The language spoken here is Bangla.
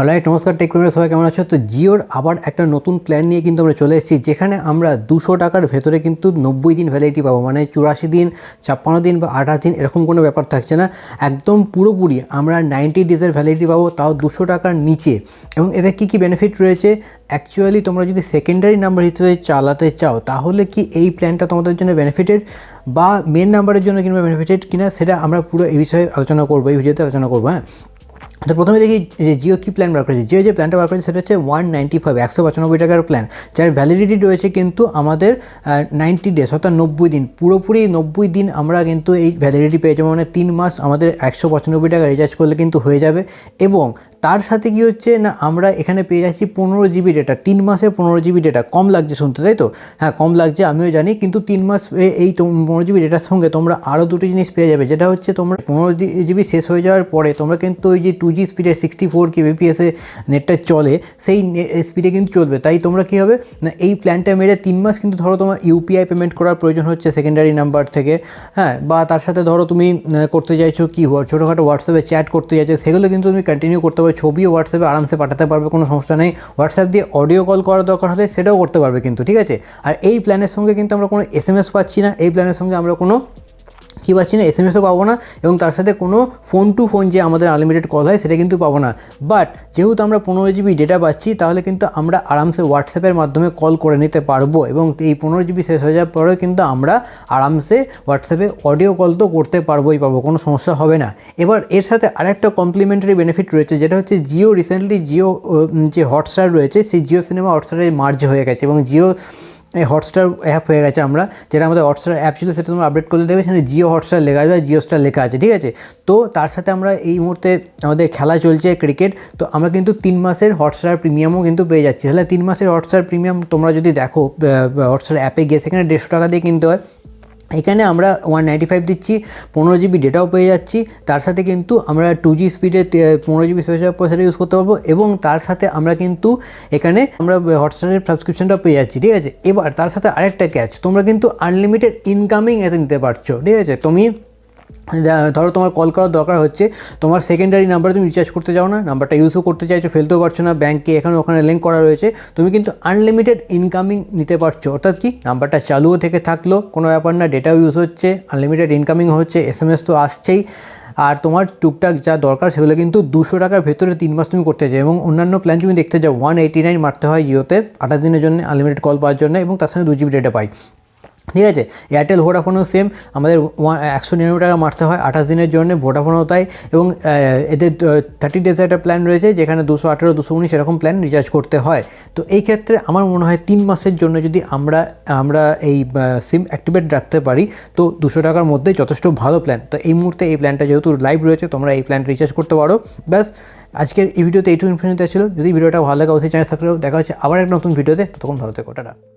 অলরাইট নমস্কার টেক প্রেমিয়ার সবাই কেমন আছো? তো জিওর আবার একটা নতুন প্ল্যান নিয়ে কিন্তু আমরা চলে এসেছি, যেখানে আমরা দুশো টাকার ভেতরে কিন্তু নব্বই দিন ভ্যালিডিটি পাবো মানে চুরাশি দিন, ছাপ্পান্ন দিন বা আঠাশ দিন এরকম কোনো ব্যাপার থাকছে না। একদম পুরোপুরি আমরা নাইনটি ডেজের ভ্যালিডিটি পাবো, তাও দুশো টাকার নিচে। এবং এতে কী কী বেনিফিট রয়েছে? অ্যাকচুয়ালি তোমরা যদি সেকেন্ডারি নাম্বার হিসেবে চালাতে চাও, তাহলে কি এই প্ল্যানটা তোমাদের জন্য বেনিফিটেড বা মেন নাম্বারের জন্য কিংবা বেনিফিটেড কিনা, সেটা আমরা পুরো এই বিষয়ে আলোচনা করব, এই ভিডিওতে আলোচনা করব হ্যাঁ? তো প্রথমে দেখি যে জিও কী প্ল্যান বার করেছে? জিও যে প্ল্যানটা বার করেছে সেটা হচ্ছে ওয়ান নাইনটি ফাইভ একশো পঁচানব্বই টাকার প্ল্যান যার ভ্যালিডিটি রয়েছে কিন্তু আমাদের নাইনটি ডেজ অর্থাৎ নব্বই দিন। পুরোপুরি নব্বই দিন আমরা কিন্তু এই ভ্যালিডিটি পেয়ে যাব মানে তিন মাস আমাদের একশো পঁচানব্বই টাকা রিচার্জ করলে কিন্তু হয়ে যাবে। এবং তার সাথে কি হচ্ছে না, আমরা এখানে পেয়ে যাচ্ছি পনেরো জিবি ডেটা তিন মাসে পনেরো জিবি ডেটা কম লাগছে শুনতে, তাই তো? হ্যাঁ কম লাগছে, আমিও জানি। কিন্তু তিন মাস এই পনেরো জিবি ডেটার সঙ্গে তোমরা আরও দুটো জিনিস পেয়ে যাবে। যেটা হচ্ছে তোমরা পনেরো জিবি শেষ হয়ে যাওয়ার পরে তোমরা কিন্তু ওই যে টু জি স্পিডে সিক্সটি ফোর কে বিপিএসে নেটটা চলে, সেই স্পিডে কিন্তু চলবে। তাই তোমরা কী হবে? না, এই প্ল্যানটা মেরে তিন মাস কিন্তু ধরো তোমার ইউপিআই পেমেন্ট করার প্রয়োজন হচ্ছে সেকেন্ডারি নাম্বার থেকে হ্যাঁ? বা তার সাথে ধরো তুমি করতে চাইছো কি ছোটোখাটো হোয়াটসঅ্যাপে চ্যাট করতে চাইছো, সেগুলো কিন্তু তুমি কন্টিনিউ করতে পারবে, ছবিও হোয়াটসঅ্যাপে আরামসে পাঠাতে পারবে, কোনো সমস্যা নেই। হোয়াটসঅ্যাপ দিয়ে অডিও কল করার দরকার হলে সেটাও করতে পারবে কিন্তু, ঠিক আছে? আর এই প্ল্যানের সঙ্গে কিন্তু আমরা কোনো এস এম এস পাচ্ছি না, এই প্ল্যানের সঙ্গে আমরা কোনো কী পাচ্ছি না এস এম এসও পাবো না এবং তার সাথে কোনো ফোন টু ফোন যে আমাদের আনলিমিটেড কল হয় সেটা কিন্তু পাবো না। বাট যেহেতু আমরা পনেরো জিবি ডেটা পাচ্ছি, তাহলে কিন্তু আমরা আরামসে হোয়াটসঅ্যাপের মাধ্যমে কল করে নিতে পারব এবং এই পনেরো জিবি শেষ হয়ে যাওয়ার পরেও কিন্তু আমরা আরামসে হোয়াটসঅ্যাপে অডিও কল তো করতে পারবোই পারব কোনো সমস্যা হবে না। এবার এর সাথে আরেকটা কমপ্লিমেন্টারি বেনিফিট রয়েছে, যেটা হচ্ছে জিও রিসেন্টলি জিও যে হটস্টার রয়েছে, সেই জিও সিনেমা হটস্টারে মার্জ হয়ে গেছে এবং জিও এই হটস্টার অ্যাপ হয়ে গেছে আমরা, যেটা আমাদের হটস্টার অ্যাপ ছিল, সেটা তোমরা আপডেট করলে দেবে সেখানে জিও হটস্টার লেখা আছে জিও স্টার লেখা আছে, ঠিক আছে? তো তার সাথে আমরা এই মুহূর্তে আমাদের খেলা চলছে ক্রিকেট তো আমরা কিন্তু তিন মাসের হটস্টার প্রিমিয়ামও কিন্তু পেয়ে যাচ্ছি। তাহলে তিন মাসের হটস্টার প্রিমিয়াম তোমরা যদি দেখো হটস্টার অ্যাপে গিয়ে সেখানে দেড়শো টাকা দিয়ে কিনতে হয় এখানে আমরা ওয়ান নাইনটি ফাইভ দিচ্ছি, পনেরো জিবি ডেটাও পেয়ে যাচ্ছি, তার সাথে কিন্তু আমরা টু জি স্পিডে পনেরো জিবি শেষ পয়সাটা ইউজ করতে পারব এবং তার সাথে আমরা কিন্তু এখানে আমরা হটস্টারের সাবস্ক্রিপশনটাও পেয়ে যাচ্ছি, ঠিক আছে? এবার তার সাথে আরেকটা ক্যাচ তোমরা কিন্তু আনলিমিটেড ইনকামিং এতে নিতে পারছ, ঠিক আছে? তুমি ধরো তোমার কল করার দরকার হচ্ছে, তোমার সেকেন্ডারি নাম্বার তুমি রিচার্জ করতে চাও না নাম্বারটা ইউজও করতে চাইছো, ফেলতেও পারছ না ব্যাঙ্কে এখানে ওখানে লিঙ্ক করা রয়েছে, তুমি কিন্তু আনলিমিটেড ইনকামিং নিতে পারছ। অর্থাৎ কি? নাম্বারটা চালুও থেকে থাকল, কোনো ব্যাপার না ডেটাও ইউজ হচ্ছে আনলিমিটেড ইনকামিং হচ্ছে এস এম এস তো আসছেই। আর তোমার টুকটাক যা দরকার, সেগুলো কিন্তু দুশো টাকার ভেতরে তিন মাস তুমি করতে চাই এবং অন্যান্য প্ল্যান তুমি দেখতে যাও। ওয়ান এইটি নাইন মারতে হয় জিওতে, আঠাশ দিনের জন্য আনলিমিটেড কল পাওয়ার জন্য এবং তার সঙ্গে দু জিবি ডেটা পাই। ঠিক আছে? এয়ারটেল ভোডাফোনও সেম আমাদের একশো নিরানব্বই টাকা মারতে হয় আঠাশ দিনের জন্য ভোডাফোনও তাই। এবং এদের থার্টি ডেজ একটা প্ল্যান রয়েছে যেখানে দুশো আঠেরো, দুশো উনিশ এরকম প্ল্যান রিচার্জ করতে হয়। তো এই ক্ষেত্রে আমার মনে হয় তিন মাসের জন্য যদি আমরা আমরা এই সিম অ্যাক্টিভেট রাখতে পারি, তো দুশো টাকার মধ্যে যথেষ্ট ভালো প্ল্যান তো এই মুহূর্তে এই প্ল্যানটা যেহেতু লাইভ রয়েছে, তোমরা এই প্ল্যান রিচার্জ করতে পারো। ব্যাস, আজকের এই ভিডিওতে এইটুকু ইনফরমেশন ছিল। যদি ভিডিওটা ভালো লাগে, অবশ্যই চ্যানেল সাবস্ক্রাইব দেখা হচ্ছে আবার একটা নতুন ভিডিওতে তখন ভালো থেকো, টাটা।